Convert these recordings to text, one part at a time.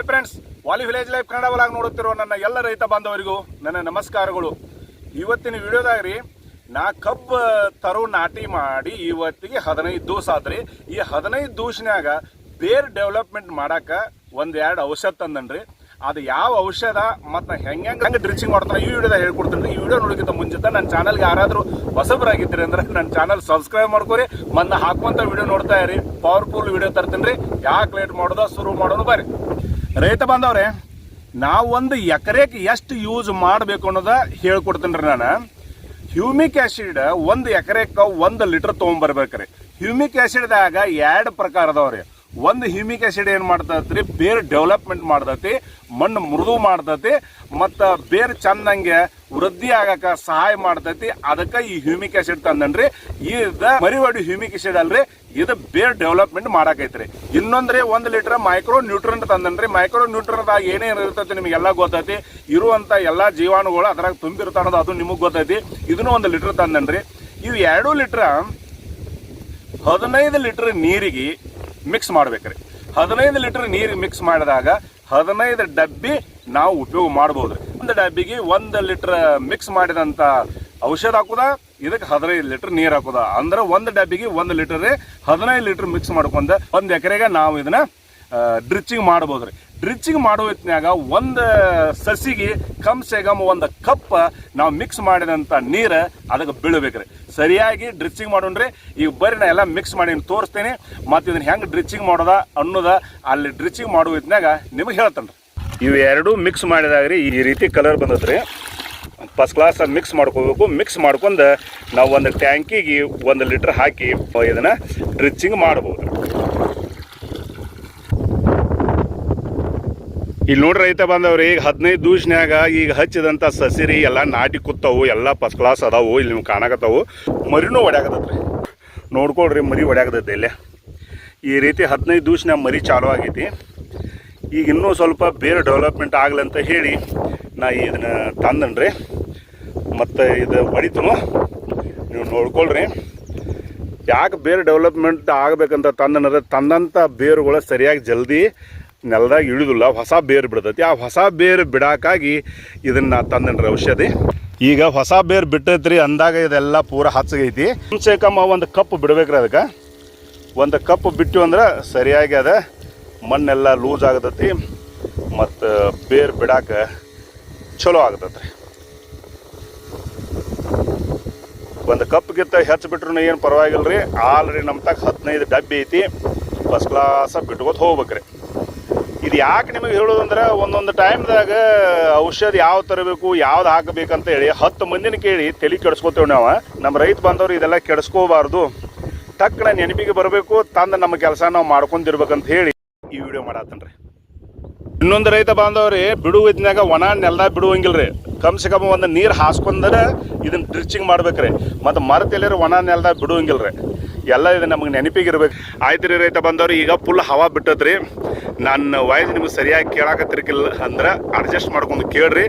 Hi friends, Vali village life Kannada ಒಳಗೆ ನೋಡುತ್ತಿರುವ ನನ್ನ ಎಲ್ಲ ರೈತ ಬಾಂಧವರಿಗೂ ನನ್ನ ನಮಸ್ಕಾರಗಳು. ಇವತ್ತಿನ ವಿಡಿಯೋದಾಗ ರೀ ನಾ ಕಬ್ಬು ತರು ನಾಟಿ ಮಾಡಿ ಇವತ್ತಿಗೆ ಹದಿನೈದು ದಿವಸ ಆದ್ರಿ ಈ ಹದಿನೈದು ದಿವಸನ್ಯಾಗ ಬೇರ್ ಡೆವಲಪ್ಮೆಂಟ್ ಮಾಡಾಕ ಒಂದೆರಡು ಔಷಧ ತಂದನ್ರಿ. ಅದು ಯಾವ ಔಷಧ ಮತ್ತು ಹೆಂಗೆ ಹೆಂಗೆ ಡ್ರಿಚಿಂಗ್ ಮಾಡ್ತಾನೆ ಈ ವಿಡಿಯೋದಾಗ ಹೇಳ್ಕೊಡ್ತೀನಿ. ಈ ವಿಡಿಯೋ ನೋಡೋಕ್ಕಿಂತ ಮುಂಚಿತ ನನ್ನ ಚಾನಲ್ಗೆ ಯಾರಾದರೂ ಹೊಸಬರಾಗಿದ್ದೀರಿ ಅಂದ್ರೆ ನನ್ನ ಚಾನಲ್ ಸಬ್ಸ್ಕ್ರೈಬ್ ಮಾಡ್ಕೊರಿ. ಮನ್ನ ಹಾಕುವಂಥ ವಿಡಿಯೋ ನೋಡ್ತಾ ಇರಿ. ಪವರ್ಫುಲ್ ವಿಡಿಯೋ ತರ್ತೀನಿ ರೀ. ಯಾಕೆ ಲೇಟ್ ಮಾಡೋದ ಶುರು ಮಾಡೋದು ಬರ್ರಿ. ರೈತ ಬಾಂಧವ್ರೆ, ನಾವು ಒಂದು ಎಕರೆಗೆ ಎಷ್ಟು ಯೂಸ್ ಮಾಡಬೇಕು ಅನ್ನೋದ ಹೇಳ್ಕೊಡ್ತೀನಿ ರೀ ನಾನು. ಹ್ಯೂಮಿಕ್ ಆ್ಯಸಿಡ್ ಒಂದು ಎಕರೆಗೆ ಒಂದು ಲೀಟರ್ ತೊಗೊಂಬರ್ಬೇಕ್ರಿ. ಹ್ಯೂಮಿಕ್ ಆ್ಯಸಿಡ್ದಾಗ ಎರಡು ಪ್ರಕಾರ ಅದಾವ್ರಿ. ಒಂದು ಹ್ಯೂಮಿಕ್ ಆ್ಯಸಿಡ್ ಏನು ಮಾಡ್ತೈತ್ರಿ? ಬೇರೆ ಡೆವಲಪ್ಮೆಂಟ್ ಮಾಡ್ತೈತಿ, ಮಣ್ಣು ಮೃದು ಮಾಡ್ತೈತಿ, ಮತ್ತು ಬೇರೆ ಚಂದಂಗೆ ವೃದ್ಧಿ ಆಗಕ್ಕೆ ಸಹಾಯ ಮಾಡ್ತೈತಿ. ಅದಕ್ಕೆ ಈ ಹ್ಯೂಮಿಕ್ ಆ್ಯಸಿಡ್ ತಂದನ್ರಿ. ಈ ಮರಿವಾಡಿ ಹ್ಯೂಮಿಕ್ ಆ್ಯಸಿಡ್ ಅಲ್ರಿ. ಇದು ಬೇರೆ ಡೆವಲಪ್ಮೆಂಟ್ ಮಾಡಾಕೈತ್ರಿ. ಇನ್ನೊಂದ್ರಿ ಒಂದ್ ಲೀಟರ್ ಮೈಕ್ರೋ ನ್ಯೂಟ್ರನ್ ತಂದನ್ರಿ. ಮೈಕ್ರೋ ನ್ಯೂಟ್ರನ್ದಾಗ ಏನೇನು ಇರ್ತೈತಿ ನಿಮಗೆಲ್ಲ ಗೊತ್ತೈತಿ. ಇರುವಂತ ಎಲ್ಲಾ ಜೀವಾಣುಗಳು ಅದ್ರಾಗ ತುಂಬಿರ್ತಾನದು ಅದು ನಿಮಗೆ ಗೊತ್ತೈತಿ. ಇದನ್ನು ಒಂದು ಲೀಟರ್ ತಂದನ್ರಿ. ಇವು ಎರಡು ಲೀಟರ್ ಹದಿನೈದು ಲೀಟರ್ ನೀರಿಗೆ ಮಿಕ್ಸ್ ಮಾಡ್ಬೇಕ್ರಿ. ಹದಿನೈದು ಲೀಟರ್ ನೀರಿಗೆ ಮಿಕ್ಸ್ ಮಾಡಿದಾಗ ಹದಿನೈದು ಡಬ್ಬಿ ನಾವು ಉಪಯೋಗ ಮಾಡ್ಬೋದು ಒಂದು ಡಬ್ಬಿಗೆ ಒಂದು ಲೀಟರ್ ಮಿಕ್ಸ್ ಮಾಡಿದಂತ ಔಷಧ ಹಾಕುದ ಇದಕ್ಕೆ ಹದಿನೈದು ಲೀಟರ್ ನೀರು ಹಾಕೋದ. ಅಂದ್ರೆ ಒಂದು ಡಬ್ಬಿಗೆ ಒಂದು ಲೀಟರ್ ಹದಿನೈದು ಲೀಟರ್ ಮಿಕ್ಸ್ ಮಾಡ್ಕೊಂಡ ಒಂದು ಎಕರೆಗೆ ನಾವು ಇದನ್ನ ಡ್ರಿಚಿಂಗ್ ಮಾಡ್ಬೋದ್ರಿ ಡ್ರಿಚಿಂಗ್ ಮಾಡುವ ಹೊತ್ನ್ಯಾಗ ಒಂದು ಸಸಿಗೆ ಕಮ್ ಸೆ ಕಮ್ ಒಂದು ಕಪ್ ನಾವು ಮಿಕ್ಸ್ ಮಾಡಿದಂಥ ನೀರು ಅದಕ್ಕೆ ಬೀಳ್ಬೇಕ್ರಿ ಸರಿಯಾಗಿ ಡ್ರಿಚಿಂಗ್ ಮಾಡೋಣ್ರಿ ಈಗ ಬರ್ರಿ ನಾ ಎಲ್ಲ ಮಿಕ್ಸ್ ಮಾಡಿ ತೋರಿಸ್ತೇನೆ. ಮತ್ತು ಇದನ್ನ ಹೆಂಗೆ ಡ್ರಿಚಿಂಗ್ ಮಾಡೋದ ಅನ್ನೋದ ಅಲ್ಲಿ ಡ್ರಿಚಿಂಗ್ ಮಾಡುವ ಹೊತ್ನ್ಯಾಗ ನಿಮಗೆ ಹೇಳ್ತಾನ್ರಿ. ಇವು ಎರಡು ಮಿಕ್ಸ್ ಮಾಡಿದಾಗ್ರಿ ಈ ರೀತಿ ಕಲರ್ ಬಂದದ್ರಿ. ಫಸ್ಟ್ ಕ್ಲಾಸ್ ಮಿಕ್ಸ್ ಮಾಡ್ಕೋಬೇಕು ಮಿಕ್ಸ್ ಮಾಡ್ಕೊಂಡು ನಾವು ಒಂದು ಟ್ಯಾಂಕಿಗೆ ಒಂದು ಲೀಟ್ರ್ ಹಾಕಿ ಇದನ್ನು ಡ್ರಿಚಿಂಗ್ ಮಾಡ್ಬೋದು. ಇಲ್ಲಿ ನೋಡ್ರಿ ರೈತ ಬಂದವ್ರಿ ಈಗ ಹದಿನೈದು ದೂಷ್ನ್ಯಾಗ ಈಗ ಹಚ್ಚಿದಂಥ ಸಸಿರಿ ಎಲ್ಲ ನಾಟಿ ಕೂತಾವು, ಎಲ್ಲ ಫಸ್ಟ್ ಕ್ಲಾಸ್ ಅದಾವು, ಇಲ್ಲಿ ನಿಮ್ಗೆ ಕಾಣಕತ್ತವು. ಮರಿನೂ ಒಡ್ಯಾಕತ್ತೈತ್ರಿ. ನೋಡ್ಕೊಳ್ರಿ ಮರಿ ಒಡ್ಯಾಕತೈತೆ ಇಲ್ಲೇ. ಈ ರೀತಿ ಹದಿನೈದು ದೂಷ್ನ್ಯಾಗ ಮರಿ ಚಾಲೂ ಆಗೈತಿ. ಈಗ ಇನ್ನೂ ಸ್ವಲ್ಪ ಬೇರೆ ಡೆವಲಪ್ಮೆಂಟ್ ಆಗಲಿ ಅಂತ ಹೇಳಿ ನಾ ಇದನ್ನು ತಂದನ್ರಿ. ಮತ್ತು ಇದು ಹೊಡಿತನು ನೀವು ನೋಡ್ಕೊಳ್ರಿ. ಯಾಕೆ ಬೇರೆ ಡೆವಲಪ್ಮೆಂಟ್ ಆಗಬೇಕಂತ ತಂದನಂದ್ರೆ ತಂದಂಥ ಬೇರುಗಳು ಸರಿಯಾಗಿ ಜಲ್ದಿ ನೆಲದಾಗ ಇಳಿದಿಲ್ಲ. ಹೊಸ ಬೇರು ಬಿಡ್ತೈತಿ. ಆ ಹೊಸ ಬೇರು ಬಿಡಾಕಾಗಿ ಇದನ್ನು ತಂದನ್ರಿ ಔಷಧಿ. ಈಗ ಹೊಸ ಬೇರು ಬಿಟ್ಟೈತ್ರಿ ಅಂದಾಗ ಇದೆಲ್ಲ ಪೂರ ಹಚ್ಚಗೈತಿ ಮುಂಚೆ ಕಮ್ಮ ಒಂದು ಕಪ್ ಬಿಡ್ಬೇಕ್ರಿ ಅದಕ್ಕೆ. ಒಂದು ಕಪ್ ಬಿಟ್ಟು ಅಂದ್ರೆ ಸರಿಯಾಗಿ ಅದ. ಮಣ್ಣೆಲ್ಲ ಲೂಸ್ ಆಗತೈತಿ. ಮತ್ತು ಬೇರು ಬಿಡಾಕ ಚಲೋ ಆಗತೈತ್ರಿ. ಒಂದು ಕಪ್ಗಿಂತ ಹೆಚ್ಚು ಬಿಟ್ರು ಏನು ಪರವಾಗಿಲ್ಲ ರೀ ಆಲ್ರೆಡಿ ನಮ್ಮ ತಕ್ಕ ಹದಿನೈದು ಡಬ್ಬಿ ಐತಿ. ಫಸ್ಟ್ ಕ್ಲಾಸ ಬಿಟ್ಕೋತ ಹೋಗ್ಬೇಕ್ರಿ. ಇದು ಯಾಕೆ ನಿಮಗೆ ಹೇಳೋದಂದ್ರೆ ಒಂದೊಂದು ಟೈಮ್ದಾಗ ಔಷಧ ಯಾವ ತರಬೇಕು ಯಾವ್ದು ಹಾಕಬೇಕಂತ ಹೇಳಿ ಹತ್ತು ಮಂದಿನ ಕೇಳಿ ತಲೆ ಕೆಡಿಸ್ಕೋತೇವೆ ನಾವು. ನಮ್ಮ ರೈತ ಬಂದವರು ಇದೆಲ್ಲ ಕೆಡಿಸ್ಕೋಬಾರ್ದು. ತಕ್ಕನ ನೆನಪಿಗೆ ಬರಬೇಕು, ತಂದು ನಮ್ಮ ಕೆಲಸ ನಾವು ಮಾಡ್ಕೊಂಡಿರ್ಬೇಕಂತ ಹೇಳಿ ಈ ವಿಡಿಯೋ ಮಾಡತ್ತನ್ರಿ ಇನ್ನೊಂದು ರೈತ ಬಾಂಧವ್ರಿ ಬಿಡುವ ಇದ್ನಾಗ ಒಣ ನೆಲ್ದಾಗ ಬಿಡುವಂಗಿಲ್ರಿ. ಕಮ್ ಸೆ ಕಮ್ ಒಂದು ನೀರು ಹಾಸ್ಕೊಂಡ್ರೆ ಇದನ್ನ ಡ್ರಿಚಿಂಗ್ ಮಾಡ್ಬೇಕ್ರಿ. ಮತ್ತು ಮರ ಎಲ್ಲರೂ ಒಣ ನೆಲದಾಗ ರೀ ಎಲ್ಲ ಇದು ನಮಗೆ ನೆನಪಿಗಿರ್ಬೇಕು ಆಯ್ತು ರೀ ರೈತ ಬಂದವ್ರು, ಈಗ ಫುಲ್ ಹವಾ ಬಿಟ್ಟದ್ರಿ ನನ್ನ ವಾಯ್ಸ್ ನಿಮ್ಗೆ ಸರಿಯಾಗಿ ಕೇಳಾಕತ್ತಿರ್ಕಿಲ್ಲ ಅಂದ್ರೆ ಅಡ್ಜಸ್ಟ್ ಮಾಡ್ಕೊಂಡು ಕೇಳ್ರಿ.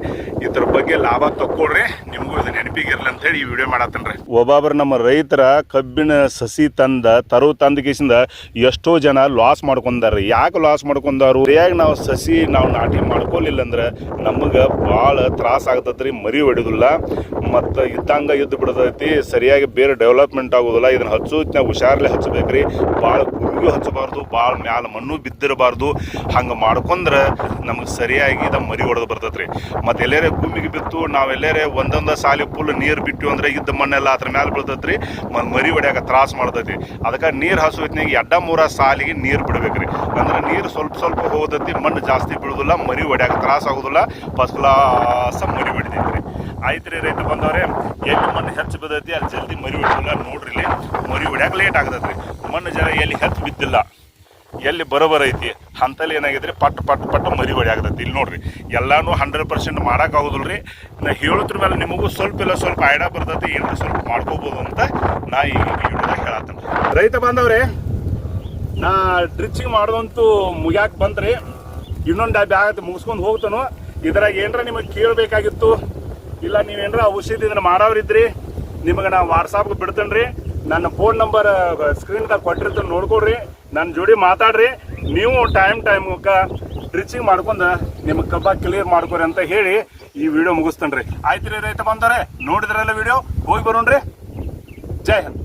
ಇದ್ರ ಬಗ್ಗೆ ಲಾಭ ತಕ್ಕೊಳ್ರಿ. ನಿಮಗೂ ಇದು ನೆನಪಿಗಿರ್ಲಿ ಅಂತ ಹೇಳಿ ಈ ವಿಡಿಯೋ ಮಾಡತ್ತನ್ರಿ. ಒಬ್ಬೊಬ್ಬರು ನಮ್ಮ ರೈತರ ಕಬ್ಬಿನ ಸಸಿ ತಂದ, ತರು ತಂದ ಕೇಸಿಂದ ಎಷ್ಟೋ ಜನ ಲಾಸ್ ಮಾಡ್ಕೊಂಡಾರ್ರಿ ಯಾಕೆ ಲಾಸ್ ಮಾಡ್ಕೊಂಡಾರು? ಸರಿಯಾಗಿ ನಾವು ಸಸಿ ನಾವು ನಾಟಿ ಮಾಡ್ಕೊಲಿಲ್ಲ ಅಂದ್ರೆ ನಮಗೆ ಭಾಳ ತ್ರಾಸ ಆಗ್ತದ್ರಿ ಮರಿ ಹೊಡಿದಿಲ್ಲ ಮತ್ತು ಇದ್ದಂಗೆ ಇದ್ದು ಬಿಡ್ತೈತಿ, ಸರಿಯಾಗಿ ಬೇರೆ ಡೆವಲಪ್ಮೆಂಟ್ ಆಗೋದಿಲ್ಲ. ಇದನ್ನ ಹಚ್ಚೋತ್ನಾಗ ಹುಷಾರ್ಲೆ ಹಚ್ಚಬೇಕ್ರಿ. ಭಾಳ ಗುಂಗಿಗೂ ಹಚ್ಚಬಾರ್ದು ಭಾಳ ಮ್ಯಾಲ ಮಣ್ಣು ಬಿದ್ದಿರಬಾರ್ದು. ಹಂಗೆ ಮಾಡ್ಕೊಂಡ್ರೆ ನಮಗೆ ಸರಿಯಾಗಿ ಇದ ಮರಿ ಹೊಡೆದು ಬರ್ತೈತ್ರಿ. ಮತ್ತು ಎಲ್ಲೇರೆ ಭೂಮಿಗೆ ಬಿತ್ತು ನಾವೆಲ್ಲರೇ ಒಂದೊಂದು ಸಾಲಿ ಫುಲ್ ನೀರು ಬಿಟ್ಟು ಅಂದ್ರೆ ಇದ್ದ ಮಣ್ಣೆಲ್ಲ ಅದ್ರ ಮ್ಯಾಲೆ ಬೀಳ್ತೈತೆ ರೀ ಮರಿ ಹೊಡ್ಯಾಕ ತ್ರಾಸ ಮಾಡ್ತೈತಿ. ಅದಕ್ಕೆ ನೀರು ಹಸುವತ್ನಾಗ ಎಡ್ಡ ಮೂರ ಸಾಲಿಗೆ ನೀರು ಬಿಡ್ಬೇಕ್ರಿ. ಅಂದ್ರೆ ನೀರು ಸ್ವಲ್ಪ ಸ್ವಲ್ಪ ಹೋಗತೈತಿ, ಮಣ್ಣು ಜಾಸ್ತಿ ಬೀಳುದಿಲ್ಲ, ಮರಿ ಹೊಡ್ಯಾಕ ತ್ರಾಸ ಆಗೋದಿಲ್ಲ ಫಸ್ಟ್ ಕ್ಲಾಸ್ ಮರಿ ಹೊಡಿತೈತ್ರಿ ಆಯ್ತು ರೈತ ಬಂದವ್ರೆ, ಎಲ್ಲಿ ಮಣ್ಣು ಹೆಚ್ಚು ಬಿದ್ದೈತಿ, ಅಲ್ಲಿ ಜಲ್ದಿ ಮರಿ ಹೊಡಿಲ್ಲ ನೋಡ್ರಿ ಇಲ್ಲಿ, ಮರಿ ಹೊಡ್ಯಾಕ ಲೇಟ್ ಆಗತೈತ್ರಿ ಮಣ್ಣು ಜರ ಎಲ್ಲಿ ಹೆಚ್ಚು ಬಿದ್ದಿಲ್ಲ, ಎಲ್ಲಿ ಬರೋಬರ ಐತಿ, ಅಂತಲ್ಲಿ ಏನಾಗಿದ್ರಿ, ಪಟ್ ಪಟ್ ಪಟ್ ಮರಿ ಹೊಡಿ ಆಗ್ತೈತಿ ಇಲ್ಲಿ ನೋಡ್ರಿ, ಎಲ್ಲಾನು ಹಂಡ್ರೆಡ್ ಪರ್ಸೆಂಟ್ ಮಾಡೋಕ್ಕಾಗೋದಿಲ್ಲ ರೀ ನಾ ಹೇಳೋದ್ರ ಮೇಲೆ ನಿಮಗೂ ಸ್ವಲ್ಪ ಇಲ್ಲ, ಸ್ವಲ್ಪ ಐಡಿಯಾ ಬರ್ತೈತಿ, ಏನಾರ ಸ್ವಲ್ಪ ಮಾಡ್ಕೋಬೋದು ಅಂತ ನಾ ಈ ವಿಡಿಯೋದಾಗ ಹೇಳತ್ತೇನೆ. ರೈತ ಬಾಂಧವ್ರೆ ನಾ ಡ್ರಿಚಿಂಗ್ ಮಾಡೋದಂತೂ ಮುಗ್ಯಾಕೆ ಬಂದ್ರಿ ಇನ್ನೊಂದು ಡಬ್ಬಿ ಆಗತ್ತೆ, ಮುಗಿಸ್ಕೊಂಡು ಹೋಗ್ತಾನು. ಇದ್ರಾಗ ಏನರ ನಿಮಗೆ ಕೇಳಬೇಕಾಗಿತ್ತು? ಇಲ್ಲ, ನೀವೇನ್ರ ಔಷಧಿ ಇದನ್ನ ಮಾಡೋರಿದ್ರಿ ನಿಮಗೆ ನಾ ವಾಟ್ಸಾಪ್ಗೆ ಬಿಡ್ತೇನೆ ರೀ ನನ್ನ ಫೋನ್ ನಂಬರ್ ಸ್ಕ್ರೀನ್ದಾಗ ಕೊಟ್ಟಿರ್ತೀನಿ ನೋಡ್ಕೊಳ್ರಿ. ನನ್ನ ಜೋಡಿ ಮಾತಾಡ್ರಿ. ನೀವು ಟೈಮ್ ಟೈಮ್ ಡ್ರಿಚಿಂಗ್ ಮಾಡ್ಕೊಂಡು ನಿಮ್ಮ ಕಬ್ಬ ಕ್ಲಿಯರ್ ಮಾಡ್ಕೊರಿ ಅಂತ ಹೇಳಿ ಈ ವಿಡಿಯೋ ಮುಗಿಸ್ತೇನ್ರಿ. ಆಯ್ತು ರೀ ರೈತ ಬಂದರೆ ನೋಡಿದ್ರಲ್ಲ ವಿಡಿಯೋ ಹೋಗಿ ಬರೋಣ್ರಿ. ಜೈ ಹಿಂದ್.